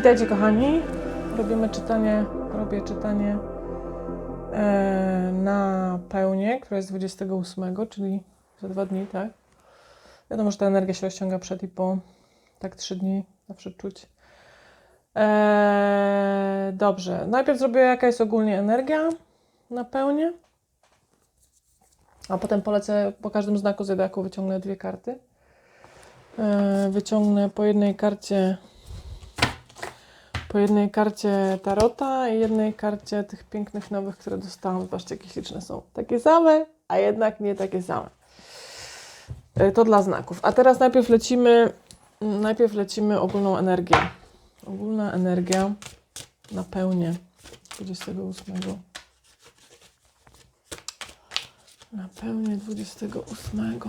Witajcie kochani. Robimy czytanie, robię czytanie e, na pełnię, która jest 28, czyli za dwa dni, tak? Wiadomo, że ta energia się rozciąga przed i po, tak trzy dni, zawsze czuć. E, dobrze, najpierw zrobię jaka jest ogólnie energia na pełnię, a potem polecę po każdym znaku zodiaku wyciągnę dwie karty. E, wyciągnę po jednej karcie po jednej karcie tarota i jednej karcie tych pięknych nowych, które dostałam. Zobaczcie, jakie śliczne są. Takie same, a jednak nie takie same. E, To dla znaków. A teraz najpierw lecimy, najpierw lecimy ogólną energię. Ogólna energia na pełnię 28. Na pełnię 28.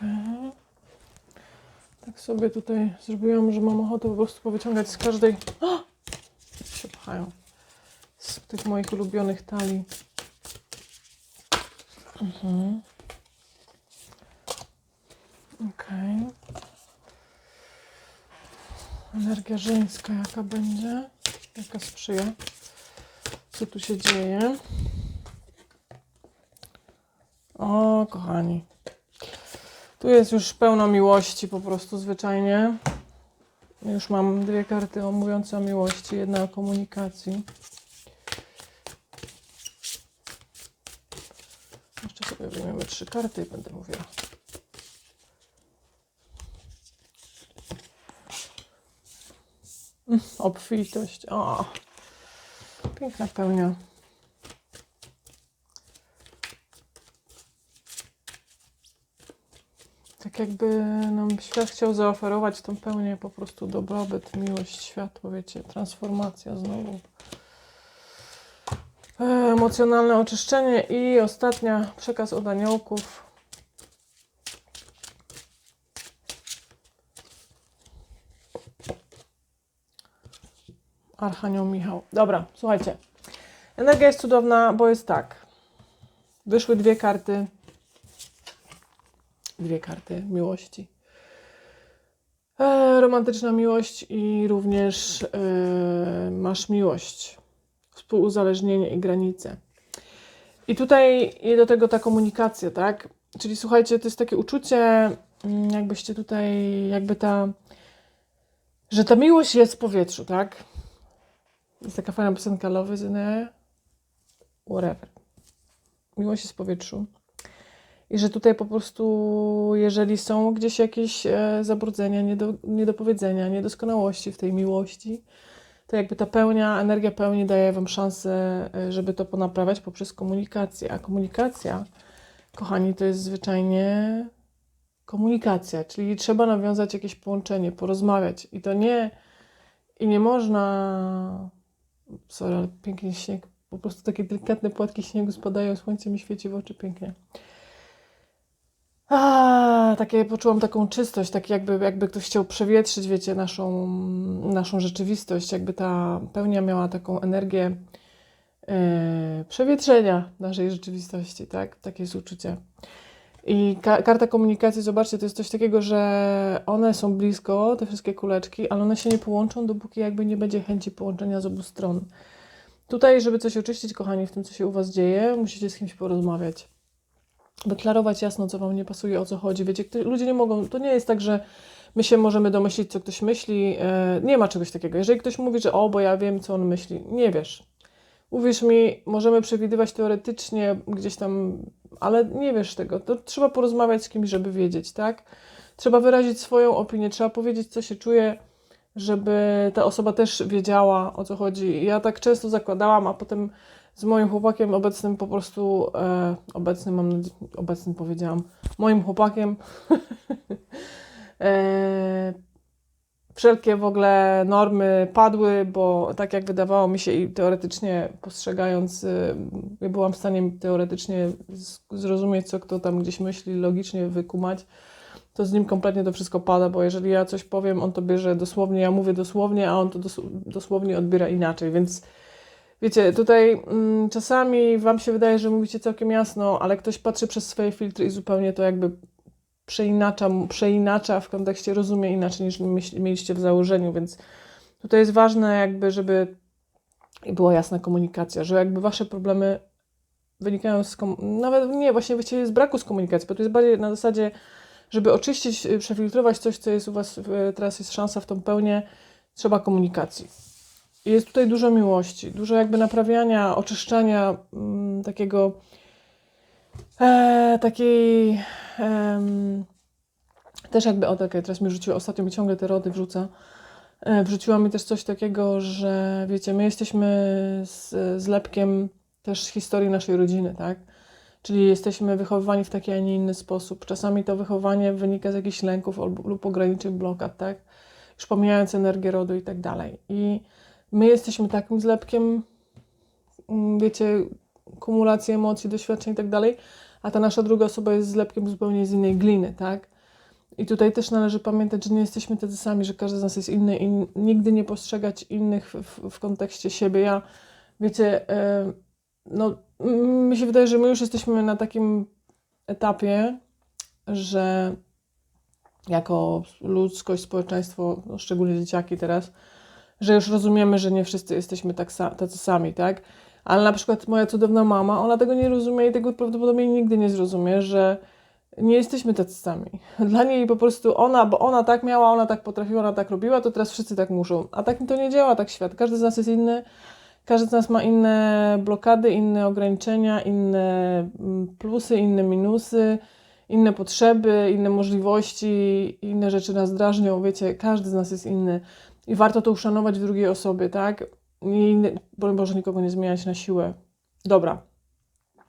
Okej. Tak sobie tutaj zrobiłam, że mam ochotę po prostu powyciągać z każdej. O! się pchają. Z tych moich ulubionych talii. Mhm. Okej. Energia żeńska jaka będzie? Jaka sprzyja? Co tu się dzieje? O, kochani. Tu jest już pełno miłości po prostu zwyczajnie. Już mam dwie karty o- mówiące o miłości, jedna o komunikacji. Jeszcze sobie weźmiemy trzy karty i będę mówiła. Mm, Obfitość. O, piękna pełnia. Jakby nam świat chciał zaoferować tą pełnię po prostu dobrobyt, miłość, światło, wiecie, transformacja znowu. E, Emocjonalne oczyszczenie i ostatnia przekaz od aniołków. Archanioł Michał. Dobra, słuchajcie. Energia jest cudowna, bo jest tak. Wyszły dwie karty dwie karty miłości. E, romantyczna miłość i również e, masz miłość, współuzależnienie i granice. I tutaj i do tego ta komunikacja, tak? Czyli słuchajcie, to jest takie uczucie, mm, jakbyście tutaj, jakby ta, że ta miłość jest w powietrzu, tak? Jest taka fajna piosenka Love is in. Whatever. Miłość jest w powietrzu. I że tutaj po prostu, jeżeli są gdzieś jakieś e, zabrudzenia, niedo, niedopowiedzenia, niedoskonałości w tej miłości, to jakby ta pełnia, energia pełni daje Wam szansę, e, żeby to ponaprawiać poprzez komunikację. A komunikacja, kochani, to jest zwyczajnie komunikacja, czyli trzeba nawiązać jakieś połączenie, porozmawiać. I to nie, i nie można, sorry, ale pięknie śnieg, po prostu takie delikatne płatki śniegu spadają, słońce mi świeci w oczy pięknie. A, takie poczułam taką czystość, tak jakby, jakby ktoś chciał przewietrzyć, wiecie, naszą, naszą rzeczywistość, jakby ta pełnia miała taką energię e, przewietrzenia naszej rzeczywistości, tak? Takie jest uczucie. I ka- karta komunikacji, zobaczcie, to jest coś takiego, że one są blisko, te wszystkie kuleczki, ale one się nie połączą, dopóki jakby nie będzie chęci połączenia z obu stron. Tutaj, żeby coś oczyścić, kochani, w tym, co się u Was dzieje, musicie z kimś porozmawiać deklarować jasno, co wam nie pasuje, o co chodzi. Wiecie, ludzie nie mogą, to nie jest tak, że my się możemy domyślić, co ktoś myśli. E, nie ma czegoś takiego. Jeżeli ktoś mówi, że o, bo ja wiem, co on myśli, nie wiesz. Uwierz mi, możemy przewidywać teoretycznie gdzieś tam, ale nie wiesz tego. To trzeba porozmawiać z kimś, żeby wiedzieć, tak? Trzeba wyrazić swoją opinię, trzeba powiedzieć, co się czuje, żeby ta osoba też wiedziała, o co chodzi. Ja tak często zakładałam, a potem z moim chłopakiem obecnym po prostu, e, obecnym mam nadzieję, obecnym powiedziałam, moim chłopakiem. E, wszelkie w ogóle normy padły, bo tak jak wydawało mi się i teoretycznie postrzegając, ja byłam w stanie teoretycznie zrozumieć, co kto tam gdzieś myśli, logicznie wykumać, to z nim kompletnie to wszystko pada, bo jeżeli ja coś powiem, on to bierze dosłownie, ja mówię dosłownie, a on to dos dosłownie odbiera inaczej, więc wiecie, tutaj mm, czasami wam się wydaje, że mówicie całkiem jasno, ale ktoś patrzy przez swoje filtry i zupełnie to jakby przeinacza, przeinacza w kontekście rozumie inaczej niż mieliście w założeniu, więc tutaj jest ważne jakby, żeby była jasna komunikacja, że jakby wasze problemy wynikają z, nawet nie, właśnie właściwie z braku z komunikacji, bo to jest bardziej na zasadzie, żeby oczyścić, y, przefiltrować coś, co jest u was, teraz jest szansa w tą pełnię, trzeba komunikacji. Jest tutaj dużo miłości, dużo jakby naprawiania, oczyszczania mm, takiego e, takiej też jakby, o tak, teraz mi rzuciło, ostatnio mi ciągle te rody wrzuca, e, wrzuciła mi też coś takiego, że wiecie, my jesteśmy z, zlepkiem też historii naszej rodziny, tak? Czyli jesteśmy wychowywani w taki, a nie inny sposób. Czasami to wychowanie wynika z jakichś lęków lub, lub ograniczeń blokad, tak? Już pomijając energię rodu i tak dalej. I my jesteśmy takim zlepkiem, mm, wiecie, kumulacji emocji, doświadczeń i tak dalej, a ta nasza druga osoba jest zlepkiem zupełnie z innej gliny, tak? I tutaj też należy pamiętać, że nie jesteśmy tacy sami, że każdy z nas jest inny i nigdy nie postrzegać innych w, w, kontekście siebie. Ja, wiecie, e, no, mi się wydaje, że my już jesteśmy na takim etapie, że jako ludzkość, społeczeństwo, no szczególnie dzieciaki teraz, że już rozumiemy, że nie wszyscy jesteśmy tak sa- tacy sami, tak? Ale na przykład moja cudowna mama, ona tego nie rozumie i tego prawdopodobnie nigdy nie zrozumie, że nie jesteśmy tacy sami. Dla niej po prostu ona, bo ona tak miała, ona tak potrafiła, ona tak robiła, to teraz wszyscy tak muszą. A tak to nie działa, tak świat. Każdy z nas jest inny, każdy z nas ma inne blokady, inne ograniczenia, inne mm, plusy, inne minusy, inne potrzeby, inne możliwości, inne rzeczy nas drażnią. Wiecie, każdy z nas jest inny i warto to uszanować w drugiej osobie, tak? I broń Boże nikogo nie zmieniać na siłę. Dobra.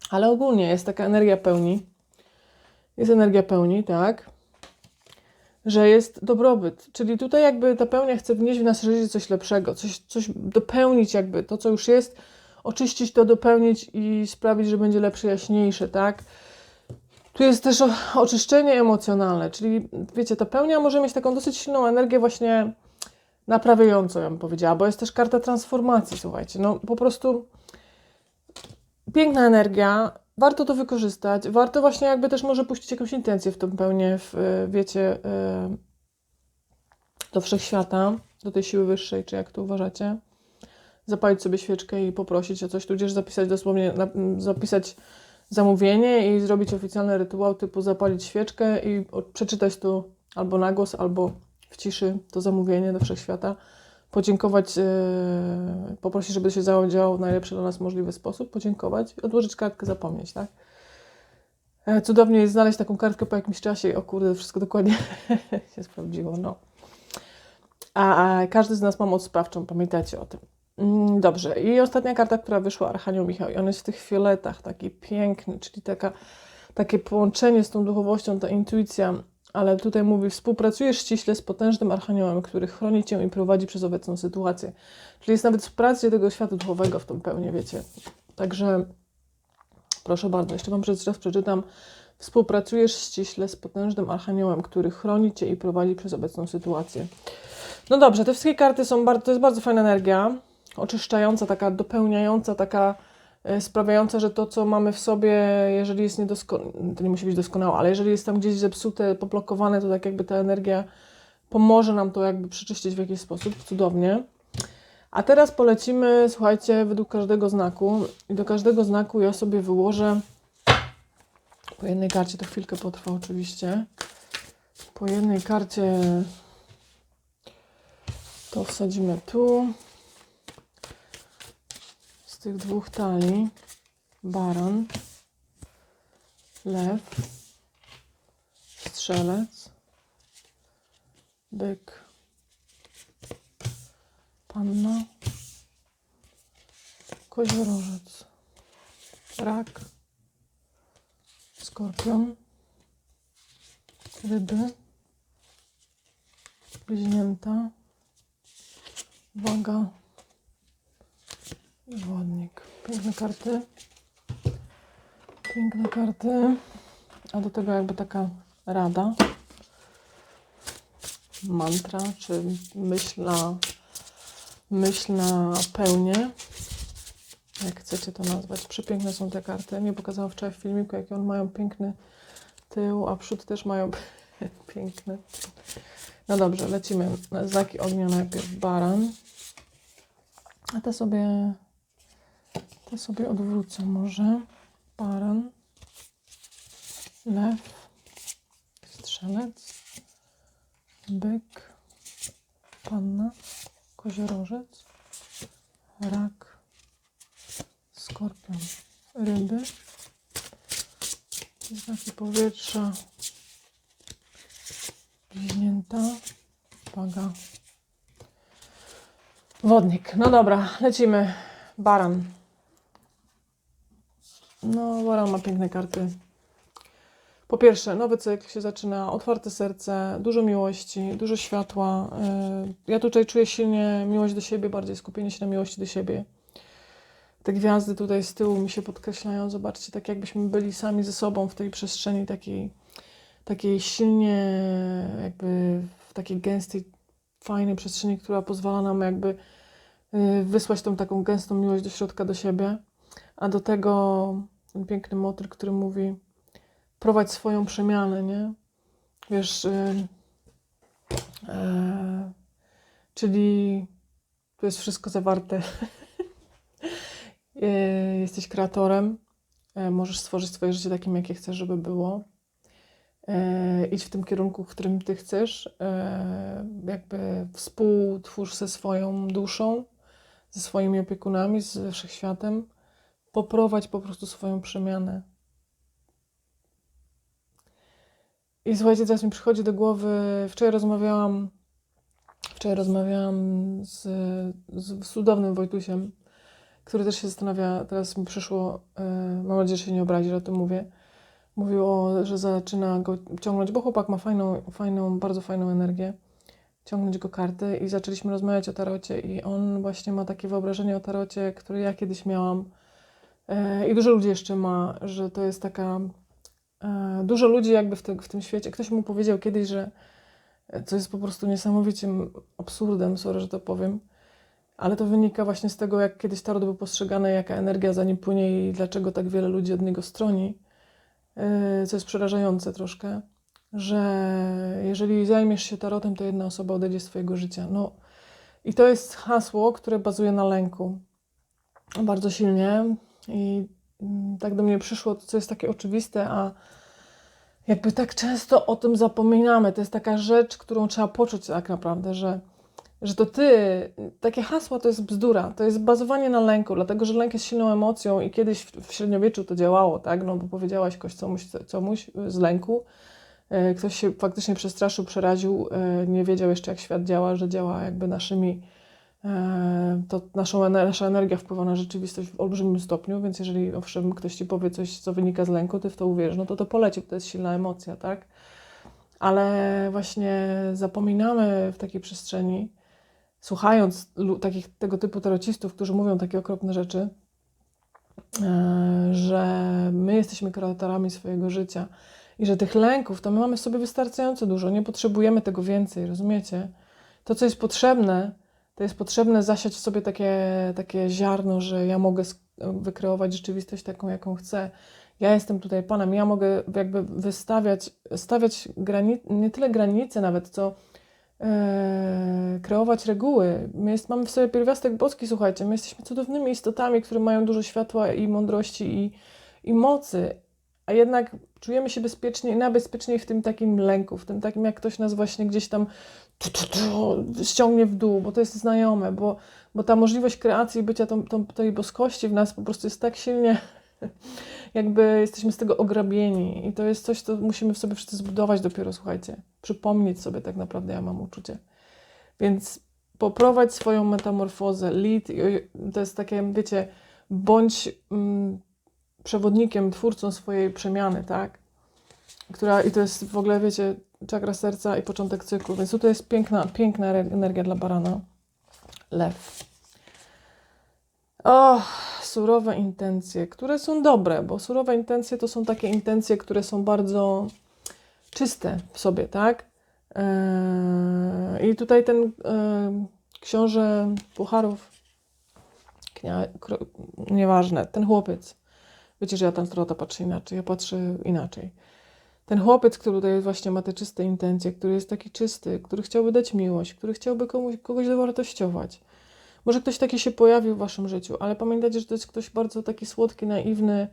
Ale ogólnie jest taka energia pełni. Jest energia pełni, tak? Że jest dobrobyt. Czyli tutaj jakby ta pełnia chce wnieść w nasze życie coś lepszego, coś, coś dopełnić jakby to, co już jest, oczyścić to, dopełnić i sprawić, że będzie lepsze, jaśniejsze, tak? Tu jest też oczyszczenie emocjonalne, czyli wiecie, ta pełnia może mieć taką dosyć silną energię właśnie naprawiającą, ja bym powiedziała, bo jest też karta transformacji, słuchajcie, no po prostu piękna energia, warto to wykorzystać, warto właśnie jakby też może puścić jakąś intencję w tą pełnię, w, y, wiecie, y, do wszechświata, do tej siły wyższej, czy jak to uważacie, zapalić sobie świeczkę i poprosić o coś, tudzież zapisać dosłownie, zapisać zamówienie i zrobić oficjalny rytuał typu zapalić świeczkę i przeczytać tu albo na głos, albo w ciszy to zamówienie do wszechświata, podziękować, yy, poprosić, żeby się zadziałało w najlepszy dla nas możliwy sposób, podziękować odłożyć kartkę, zapomnieć, tak? E, Cudownie jest znaleźć taką kartkę po jakimś czasie o kurde, wszystko dokładnie się sprawdziło, no. A, a każdy z nas ma moc sprawczą, pamiętajcie o tym. Mm, Dobrze, i ostatnia karta, która wyszła, Archanioł Michał, i on jest w tych fioletach, taki piękny, czyli taka, takie połączenie z tą duchowością, ta intuicja, ale tutaj mówi, współpracujesz ściśle z potężnym Archaniołem, który chroni Cię i prowadzi przez obecną sytuację. Czyli jest nawet wsparcie tego świata duchowego w tą pełnię, wiecie. Także proszę bardzo, jeszcze Wam przez raz przeczytam. Współpracujesz ściśle z potężnym Archaniołem, który chroni Cię i prowadzi przez obecną sytuację. No dobrze, te wszystkie karty są bardzo, to jest bardzo fajna energia, oczyszczająca, taka dopełniająca, taka e, sprawiająca, że to, co mamy w sobie, jeżeli jest niedoskonałe, to nie musi być doskonałe, ale jeżeli jest tam gdzieś zepsute, poblokowane, to tak jakby ta energia pomoże nam to jakby przeczyścić w jakiś sposób, cudownie. A teraz polecimy, słuchajcie, według każdego znaku i do każdego znaku ja sobie wyłożę po jednej karcie, to chwilkę potrwa oczywiście, po jednej karcie to wsadzimy tu. Tych dwóch talii baran, lew, strzelec, byk, panna, koziorożec, rak, skorpion, ryby, bliźnięta, Uwaga. Wodnik. Piękne karty. Piękne karty. A do tego jakby taka rada. mantra, czy myśl na pełnię. Jak chcecie to nazwać. Przepiękne są te karty. Nie pokazałam wczoraj w filmiku, jakie one mają piękny tył, a przód też mają piękny. No dobrze, lecimy. Znaki ognia najpierw baran. A te sobie, te sobie odwrócę może. Baran, lew, strzelec, byk, panna, koziorożec, rak, skorpion, ryby, znaki powietrza, bliźnięta, waga, wodnik. No dobra, lecimy. Baran. No, Baran ma piękne karty. Po pierwsze, nowy cykl się zaczyna, otwarte serce, dużo miłości, dużo światła. Yy, Ja tutaj czuję silnie miłość do siebie, bardziej skupienie się na miłości do siebie. Te gwiazdy tutaj z tyłu mi się podkreślają. Zobaczcie, tak jakbyśmy byli sami ze sobą w tej przestrzeni takiej, takiej silnie, jakby w takiej gęstej, fajnej przestrzeni, która pozwala nam jakby yy, wysłać tą taką gęstą miłość do środka, do siebie. A do tego ten piękny motyl, który mówi prowadź swoją przemianę, nie? Wiesz, yy, yy, czyli tu jest wszystko zawarte. Yy, Jesteś kreatorem, yy, możesz stworzyć swoje życie takim, jakie chcesz, żeby było. Yy, Idź w tym kierunku, w którym ty chcesz. Yy, Jakby współtwórz ze swoją duszą, ze swoimi opiekunami, z wszechświatem. Poprowadź po prostu swoją przemianę. I słuchajcie, teraz mi przychodzi do głowy, wczoraj rozmawiałam, wczoraj rozmawiałam z, z cudownym Wojtusiem, który też się zastanawia, teraz mi przyszło, e, mam nadzieję, że się nie obrazi, że o tym mówię. Mówił, o, że zaczyna go ciągnąć, bo chłopak ma fajną, fajną, bardzo fajną energię, ciągnąć go karty i zaczęliśmy rozmawiać o tarocie i on właśnie ma takie wyobrażenie o tarocie, które ja kiedyś miałam i dużo ludzi jeszcze ma, że to jest taka E, Dużo ludzi jakby w, te, w tym świecie, ktoś mu powiedział kiedyś, że co jest po prostu niesamowitym absurdem, sorry, że to powiem, ale to wynika właśnie z tego, jak kiedyś tarot był postrzegany, jaka energia za nim płynie i dlaczego tak wiele ludzi od niego stroni, E, co jest przerażające troszkę, że jeżeli zajmiesz się tarotem, to jedna osoba odejdzie z twojego życia. No i to jest hasło, które bazuje na lęku bardzo silnie i mm, tak do mnie przyszło, co jest takie oczywiste, a jakby tak często o tym zapominamy. To jest taka rzecz, którą trzeba poczuć tak naprawdę, że, że to ty, takie hasła to jest bzdura, to jest bazowanie na lęku, dlatego że lęk jest silną emocją i kiedyś w, średniowieczu to działało, tak? No bo powiedziałaś kogoś comuś, comuś z lęku, e, ktoś się faktycznie przestraszył, przeraził, e, nie wiedział jeszcze jak świat działa, że działa jakby naszymi to naszą, nasza energia wpływa na rzeczywistość w olbrzymim stopniu, więc jeżeli owszem ktoś ci powie coś, co wynika z lęku, ty w to uwierzysz, no to to poleci, bo to jest silna emocja, tak? Ale właśnie zapominamy w takiej przestrzeni, słuchając takich, tego typu tarocistów, którzy mówią takie okropne rzeczy, e, że my jesteśmy kreatorami swojego życia i że tych lęków to my mamy sobie wystarczająco dużo, nie potrzebujemy tego więcej, rozumiecie? To, co jest potrzebne, to jest potrzebne zasiać w sobie takie, takie ziarno, że ja mogę wykreować rzeczywistość taką, jaką chcę. Ja jestem tutaj Panem, ja mogę jakby wystawiać, stawiać grani- nie tyle granice nawet, co e, kreować reguły. My jest, mamy w sobie pierwiastek boski, słuchajcie, my jesteśmy cudownymi istotami, które mają dużo światła i mądrości i, i mocy, a jednak czujemy się bezpiecznie, najbezpieczniej w tym takim lęku, w tym takim, jak ktoś nas właśnie gdzieś tam tu, tu, tu, ściągnie w dół, bo to jest znajome, bo, bo ta możliwość kreacji, bycia tą, tą, tej boskości w nas po prostu jest tak silnie, jakby jesteśmy z tego ograbieni i to jest coś, co musimy w sobie wszyscy zbudować dopiero, słuchajcie, przypomnieć sobie tak naprawdę, ja mam uczucie. Więc poprowadź swoją metamorfozę, lead, to jest takie, wiecie, bądź mm, przewodnikiem, twórcą swojej przemiany, tak? Która, i to jest w ogóle, wiecie, czakra serca i początek cyklu, więc tutaj jest piękna, piękna energia dla barana. Lew. O, surowe intencje, które są dobre, bo surowe intencje to są takie intencje, które są bardzo czyste w sobie, tak? E, I tutaj ten e, książę Pucharów, kro, nieważne, ten chłopiec, wiecie, że ja tam strota patrzę inaczej, ja patrzę inaczej. Ten chłopiec, który tutaj właśnie ma te czyste intencje, który jest taki czysty, który chciałby dać miłość, który chciałby komuś, kogoś zawartościować. Może ktoś taki się pojawił w waszym życiu, ale pamiętajcie, że to jest ktoś bardzo taki słodki, naiwny,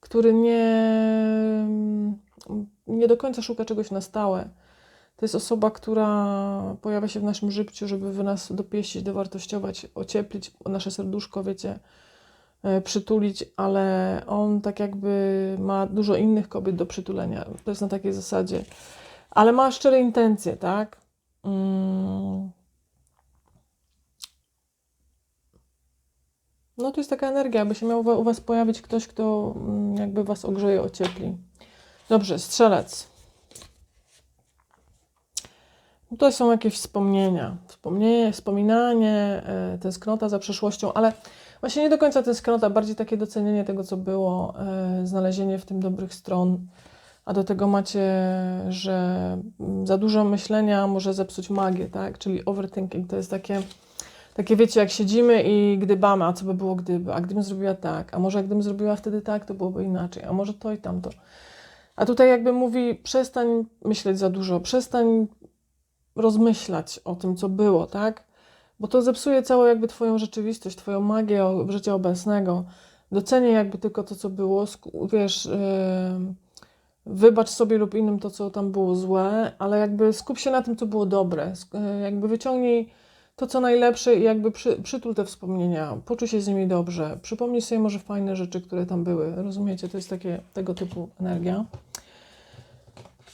który nie, nie do końca szuka czegoś na stałe. To jest osoba, która pojawia się w naszym życiu, żeby w nas dopieścić, dowartościować, ocieplić nasze serduszko, wiecie, przytulić, ale on tak jakby ma dużo innych kobiet do przytulenia. To jest na takiej zasadzie. Ale ma szczere intencje, tak? Mm. No to jest taka energia, aby się miał u Was pojawić ktoś, kto mm, jakby Was ogrzeje, ociepli. Dobrze, strzelec. Tutaj są jakieś wspomnienia, wspomnienie, wspominanie, yy, tęsknota za przeszłością, ale właśnie nie do końca tęsknota, bardziej takie docenienie tego, co było, yy, znalezienie w tym dobrych stron, a do tego macie, że mm, za dużo myślenia może zepsuć magię, tak? Czyli overthinking to jest takie, takie wiecie, jak siedzimy i gdybamy, a co by było gdyby, a gdybym zrobiła tak, a może gdybym zrobiła wtedy tak, to byłoby inaczej, a może to i tamto. A tutaj jakby mówi, przestań myśleć za dużo, przestań rozmyślać o tym, co było, tak? Bo to zepsuje całą jakby twoją rzeczywistość, twoją magię życia obecnego. Docenię jakby tylko to, co było, wiesz, wybacz sobie lub innym to, co tam było złe, ale jakby skup się na tym, co było dobre. Yy, jakby wyciągnij to, co najlepsze i jakby przy, przytul te wspomnienia, poczuj się z nimi dobrze, przypomnij sobie może fajne rzeczy, które tam były. Rozumiecie? To jest takie, tego typu energia.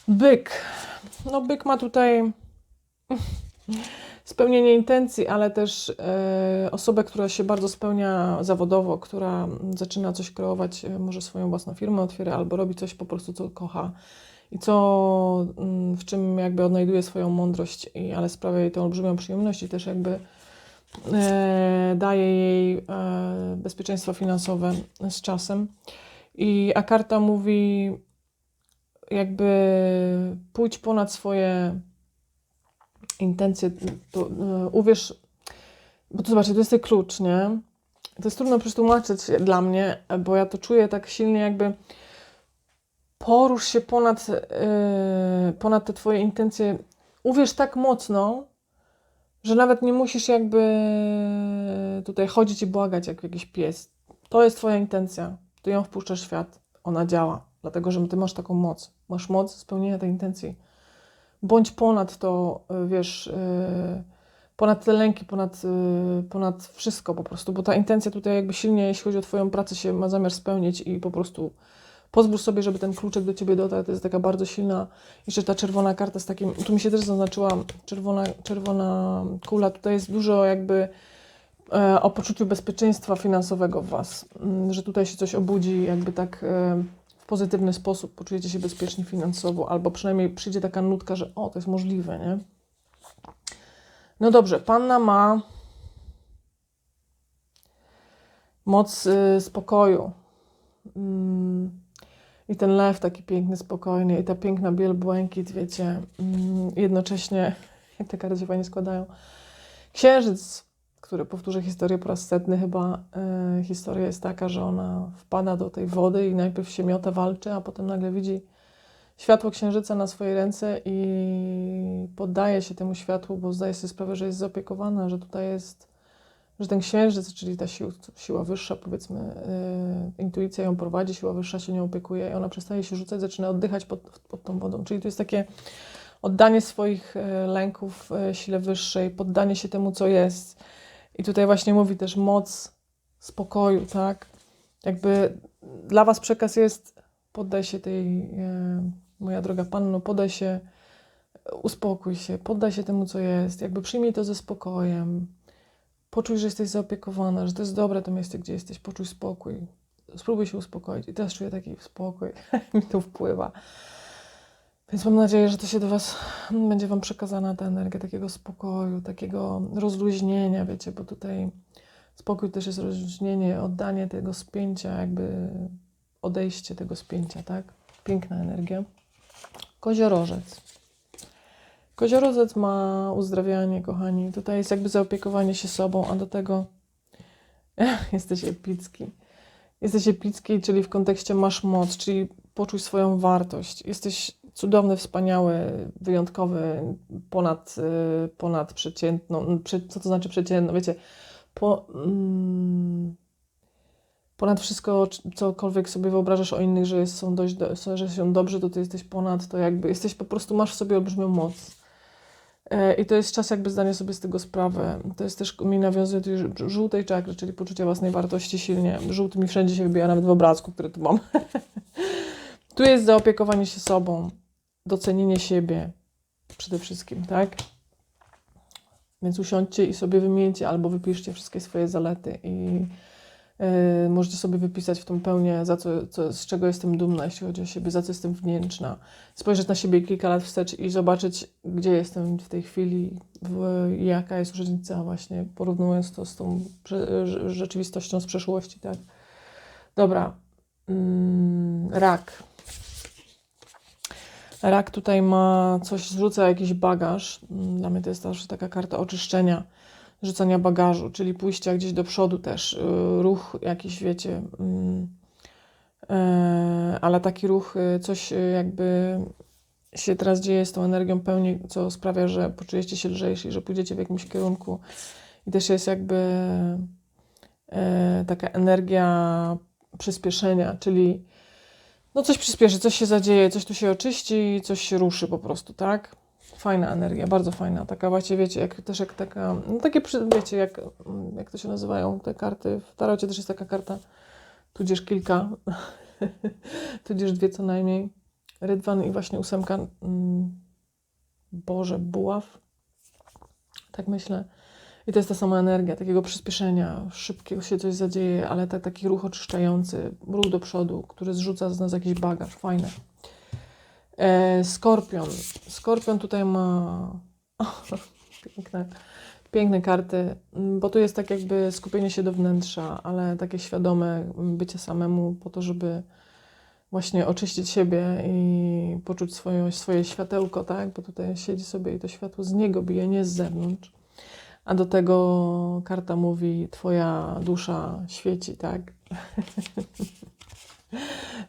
Byk. No byk ma tutaj spełnienie intencji, ale też e, osobę, która się bardzo spełnia zawodowo, która zaczyna coś kreować, e, może swoją własną firmę otwiera albo robi coś po prostu, co kocha i co, mm, w czym jakby odnajduje swoją mądrość, ale sprawia jej to olbrzymią przyjemność i też jakby e, daje jej bezpieczeństwo finansowe z czasem. I a karta mówi jakby pójdź ponad swoje intencje, to, e, uwierz, bo to zobaczcie, to jest ten klucz, nie? To jest trudno przetłumaczyć dla mnie, bo ja to czuję tak silnie, jakby porusz się ponad, yy, ponad te Twoje intencje. Uwierz tak mocno, że nawet nie musisz jakby tutaj chodzić i błagać jak jakiś pies. To jest Twoja intencja. Ty ją wpuszczasz w świat. Ona działa, dlatego że Ty masz taką moc. Masz moc spełnienia tej intencji bądź ponad to, y, wiesz, y, ponad te lęki, ponad, y, ponad wszystko po prostu, bo ta intencja tutaj jakby silnie, jeśli chodzi o Twoją pracę, się ma zamiar spełnić i po prostu pozwól sobie, żeby ten kluczek do Ciebie dotarł, to jest taka bardzo silna, jeszcze ta czerwona karta z takim, tu mi się też zaznaczyła czerwona, czerwona kula, tutaj jest dużo jakby e, o poczuciu bezpieczeństwa finansowego w Was, mm, że tutaj się coś obudzi, jakby tak e, pozytywny sposób poczujecie się bezpiecznie finansowo, albo przynajmniej przyjdzie taka nutka, że o, to jest możliwe, nie? No dobrze, panna ma moc y, spokoju. Mm. I ten lew taki piękny, spokojny, i ta piękna biel błękit, wiecie, mm. jednocześnie, jak te karty się fajnie składają. Księżyc który powtórzy historię po raz setny chyba. Y, historia jest taka, że ona wpada do tej wody i najpierw się miota, walczy, a potem nagle widzi światło księżyca na swojej ręce i poddaje się temu światłu, bo zdaje sobie sprawę, że jest zaopiekowana, że tutaj jest, że ten księżyc, czyli ta siła, siła wyższa, powiedzmy, y, intuicja ją prowadzi, siła wyższa się nią opiekuje i ona przestaje się rzucać, zaczyna oddychać pod, pod tą wodą. Czyli to jest takie oddanie swoich y, lęków sile wyższej, poddanie się temu, co jest i tutaj właśnie mówi też moc spokoju, tak? Jakby dla Was przekaz jest, poddaj się tej, e, moja droga Panno, poddaj się, uspokój się, poddaj się temu, co jest, jakby przyjmij to ze spokojem, poczuj, że jesteś zaopiekowana, że to jest dobre to miejsce, gdzie jesteś, poczuj spokój, spróbuj się uspokoić. I teraz czuję taki spokój, mi to wpływa. Więc mam nadzieję, że to się do Was, będzie Wam przekazana ta energia takiego spokoju, takiego rozluźnienia, wiecie, bo tutaj spokój też jest rozluźnienie, oddanie tego spięcia, jakby odejście tego spięcia, tak? Piękna energia. Koziorożec. Koziorodzec ma uzdrawianie, kochani. Tutaj jest jakby zaopiekowanie się sobą, a do tego jesteś epicki. Jesteś epicki, czyli w kontekście masz moc, czyli poczuj swoją wartość. Jesteś cudowny, wspaniały, wyjątkowy, ponad, y, ponad przeciętną. Co to znaczy przeciętną? Wiecie, po, mm, ponad wszystko, cokolwiek sobie wyobrażasz o innych, że są dość, że są dobrzy, to ty jesteś ponad, to jakby jesteś po prostu, masz w sobie olbrzymią moc. E, I to jest czas jakby zdania sobie z tego sprawę. To jest też, mi nawiązuje do żółtej czakry, czyli poczucia własnej wartości silnie. Żółty mi wszędzie się wybija, nawet w obrazku, który tu mam. tu jest zaopiekowanie się sobą, docenienie siebie przede wszystkim, tak? Więc usiądźcie i sobie wymieńcie albo wypiszcie wszystkie swoje zalety i yy, możecie sobie wypisać w tą pełnię, za co, co, z czego jestem dumna, jeśli chodzi o siebie, za co jestem wdzięczna. Spojrzeć na siebie kilka lat wstecz i zobaczyć, gdzie jestem w tej chwili, w, jaka jest różnica właśnie, porównując to z tą rzeczywistością z przeszłości, tak. Dobra. Yy, rak. Rak tutaj ma coś, zrzuca jakiś bagaż. Mm, dla mnie to jest taka karta oczyszczenia, rzucania bagażu, czyli pójścia gdzieś do przodu też, y, ruch jakiś, wiecie, mm, e, ale taki ruch, y, coś y, jakby się teraz dzieje z tą energią pełni, co sprawia, że poczujecie się lżejsi, że pójdziecie w jakimś kierunku i też jest jakby e, taka energia przyspieszenia, czyli no coś przyspieszy, coś się zadzieje, coś tu się oczyści, coś się ruszy po prostu, tak? Fajna energia, bardzo fajna. Taka właśnie, wiecie, jak też jak taka, no takie, wiecie, jak, jak to się nazywają te karty. W tarocie też jest taka karta, tudzież kilka, tudzież dwie co najmniej. Rydwan i właśnie ósemka, mm, Boże, buław. Tak myślę. I to jest ta sama energia, takiego przyspieszenia, szybkiego się coś zadzieje, ale tak, taki ruch oczyszczający, ruch do przodu, który zrzuca z nas jakiś bagaż. Fajne. E, skorpion. Skorpion tutaj ma piękne, piękne karty, bo tu jest tak jakby skupienie się do wnętrza, ale takie świadome bycie samemu po to, żeby właśnie oczyścić siebie i poczuć swoje, swoje światełko, tak? Bo tutaj siedzi sobie i to światło z niego bije, nie z zewnątrz. A do tego karta mówi: Twoja dusza świeci, tak?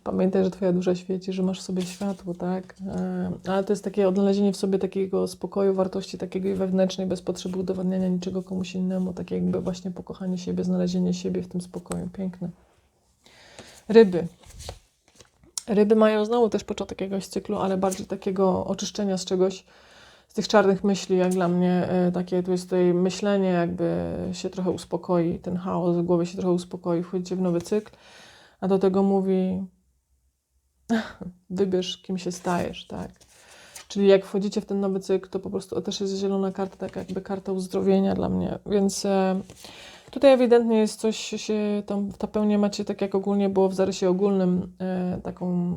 Pamiętaj, że Twoja dusza świeci, że masz w sobie światło, tak? E, ale to jest takie odnalezienie w sobie takiego spokoju, wartości takiego wewnętrznej, bez potrzeby udowadniania niczego komuś innemu, takie jakby właśnie pokochanie siebie, znalezienie siebie w tym spokoju. Piękne. Ryby. Ryby mają znowu też początek jakiegoś cyklu, ale bardziej takiego oczyszczenia z czegoś, z tych czarnych myśli, jak dla mnie, e, takie tu jest tutaj myślenie, jakby się trochę uspokoi, ten chaos w głowie się trochę uspokoi, wchodzicie w nowy cykl, a do tego mówi wybierz, kim się stajesz, tak. Czyli jak wchodzicie w ten nowy cykl, to po prostu to też jest zielona karta, taka jakby karta uzdrowienia dla mnie, więc e, tutaj ewidentnie jest coś się, tam, ta pełnia macie tak jak ogólnie było w zarysie ogólnym, e, taką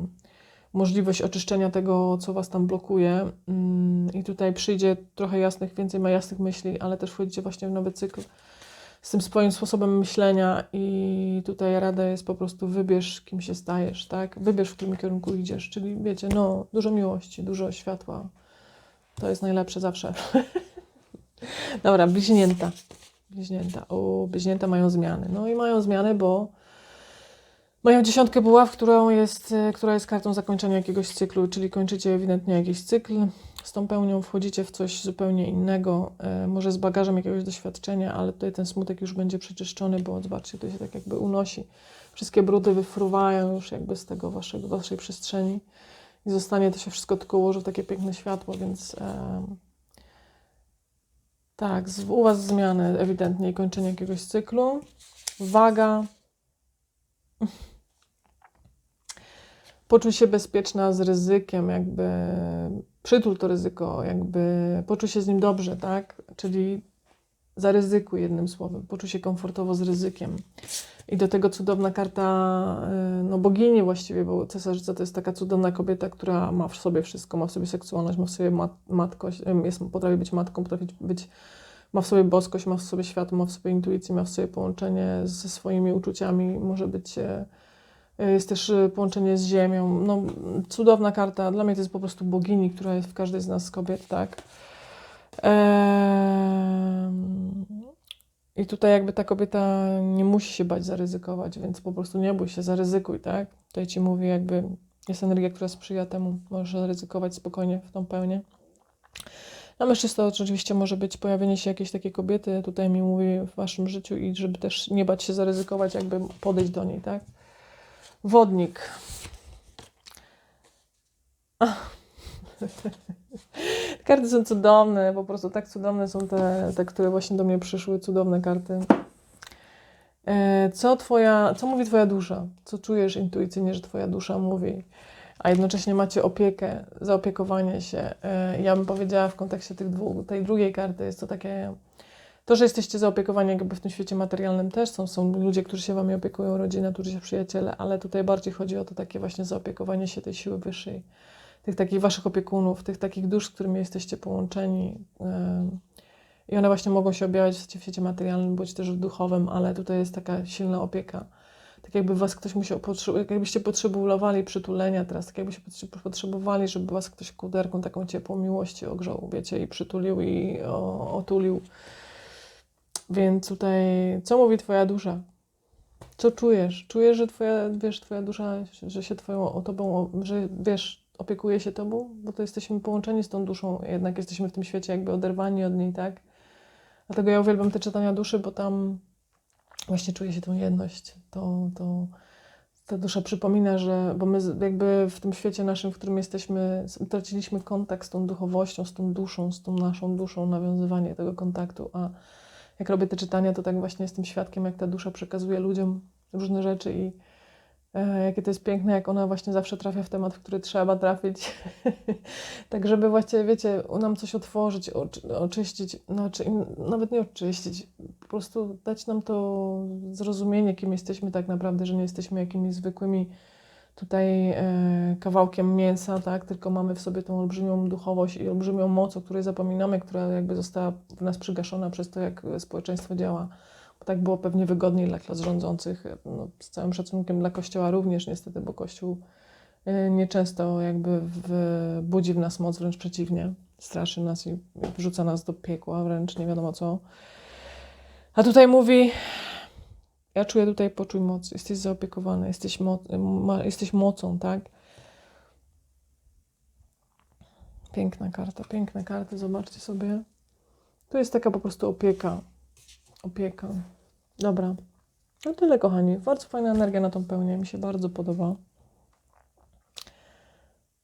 możliwość oczyszczenia tego, co Was tam blokuje. Mm, I tutaj przyjdzie trochę jasnych, więcej ma jasnych myśli, ale też wchodzicie właśnie w nowy cykl z tym swoim sposobem myślenia i tutaj rada jest po prostu wybierz, kim się stajesz, tak? Wybierz, w którym kierunku idziesz, czyli wiecie, no, dużo miłości, dużo światła. To jest najlepsze zawsze. Dobra, bliźnięta. Bliźnięta. O, bliźnięta mają zmiany. No i mają zmiany, bo Mają dziesiątkę buław, którą jest, e, która jest kartą zakończenia jakiegoś cyklu, czyli kończycie ewidentnie jakiś cykl. Z tą pełnią wchodzicie w coś zupełnie innego, e, może z bagażem jakiegoś doświadczenia, ale tutaj ten smutek już będzie przeczyszczony, bo zobaczcie, to się tak jakby unosi. Wszystkie brudy wyfruwają już jakby z tego waszego, waszej przestrzeni i zostanie to się wszystko tylko ułoży w takie piękne światło, więc e, tak, u Was zmiany ewidentnie i kończenie jakiegoś cyklu. Waga, poczuj się bezpieczna z ryzykiem, jakby przytul to ryzyko, jakby poczuj się z nim dobrze, tak? Czyli zaryzykuj jednym słowem, poczuj się komfortowo z ryzykiem. I do tego cudowna karta, y, no bogini właściwie, bo cesarzyca to jest taka cudowna kobieta, która ma w sobie wszystko, ma w sobie seksualność, ma w sobie mat matkość, jest, potrafi być matką, potrafi być, ma w sobie boskość, ma w sobie światło, ma w sobie intuicję, ma w sobie połączenie ze swoimi uczuciami, może być Y, Jest też y, połączenie z ziemią. No, cudowna karta. Dla mnie to jest po prostu bogini, która jest w każdej z nas kobiet, tak? Em, I tutaj jakby ta kobieta nie musi się bać zaryzykować, więc po prostu nie bój się, zaryzykuj, tak? Tutaj ci mówię, jakby jest energia, która sprzyja temu. Możesz zaryzykować spokojnie w tą pełnię. Na mężczyzn oczywiście może być pojawienie się jakiejś takiej kobiety, tutaj mi mówi w waszym życiu i żeby też nie bać się zaryzykować, jakby podejść do niej, tak? Wodnik. Karty są cudowne, po prostu tak cudowne są te, te, które właśnie do mnie przyszły, cudowne karty. E, Co twoja, co mówi twoja dusza? Co czujesz intuicyjnie, że twoja dusza mówi? A jednocześnie macie opiekę, zaopiekowanie się. E, Ja bym powiedziała w kontekście tych dwóch, tej drugiej karty jest to takie, to, że jesteście zaopiekowani jakby w tym świecie materialnym też są, są ludzie, którzy się wami opiekują, rodzina, którzy się przyjaciele, ale tutaj bardziej chodzi o to takie właśnie zaopiekowanie się tej siły wyższej, tych takich waszych opiekunów, tych takich dusz, z którymi jesteście połączeni. I one właśnie mogą się objawiać w świecie materialnym, bądź też w duchowym, ale tutaj jest taka silna opieka. Tak jakby was ktoś musiał, jak jakbyście potrzebowali przytulenia teraz, tak jakbyście potrze- potrzebowali, żeby was ktoś kuderką taką ciepłą miłości ogrzał, wiecie, i przytulił i otulił. Więc tutaj, co mówi twoja dusza? Co czujesz? Czujesz, że twoja, wiesz, twoja dusza, że się twoją o tobą, że wiesz, opiekuje się tobą? Bo to jesteśmy połączeni z tą duszą, jednak jesteśmy w tym świecie jakby oderwani od niej, tak? Dlatego ja uwielbiam te czytania duszy, bo tam właśnie czuje się tą jedność. To, to ta dusza przypomina, że, bo my jakby w tym świecie naszym, w którym jesteśmy, traciliśmy kontakt z tą duchowością, z tą duszą, z tą naszą duszą, nawiązywanie tego kontaktu, a jak robię te czytania, to tak właśnie jestem świadkiem, jak ta dusza przekazuje ludziom różne rzeczy i e, jakie to jest piękne, jak ona właśnie zawsze trafia w temat, w który trzeba trafić. tak, żeby właśnie, wiecie, nam coś otworzyć, oczy, oczyścić, no, czy, nawet nie oczyścić, po prostu dać nam to zrozumienie, kim jesteśmy tak naprawdę, że nie jesteśmy jakimiś zwykłymi tutaj e, kawałkiem mięsa, tak, tylko mamy w sobie tą olbrzymią duchowość i olbrzymią moc, o której zapominamy, która jakby została w nas przygaszona przez to, jak społeczeństwo działa. Bo tak było pewnie wygodniej dla klas rządzących, no, z całym szacunkiem dla Kościoła również niestety, bo Kościół e, nieczęsto jakby w, budzi w nas moc, wręcz przeciwnie, straszy nas i wrzuca nas do piekła, wręcz nie wiadomo co. A tutaj mówi, ja czuję tutaj poczuj moc, jesteś zaopiekowany, jesteś, mo ma, jesteś mocą, tak? Piękna karta, piękne karty, zobaczcie sobie. To jest taka po prostu opieka. Opieka. Dobra. No tyle, kochani. Bardzo fajna energia na tą pełnię. Mi się bardzo podoba.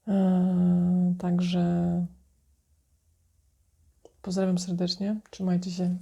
Eee, także pozdrawiam serdecznie. Trzymajcie się.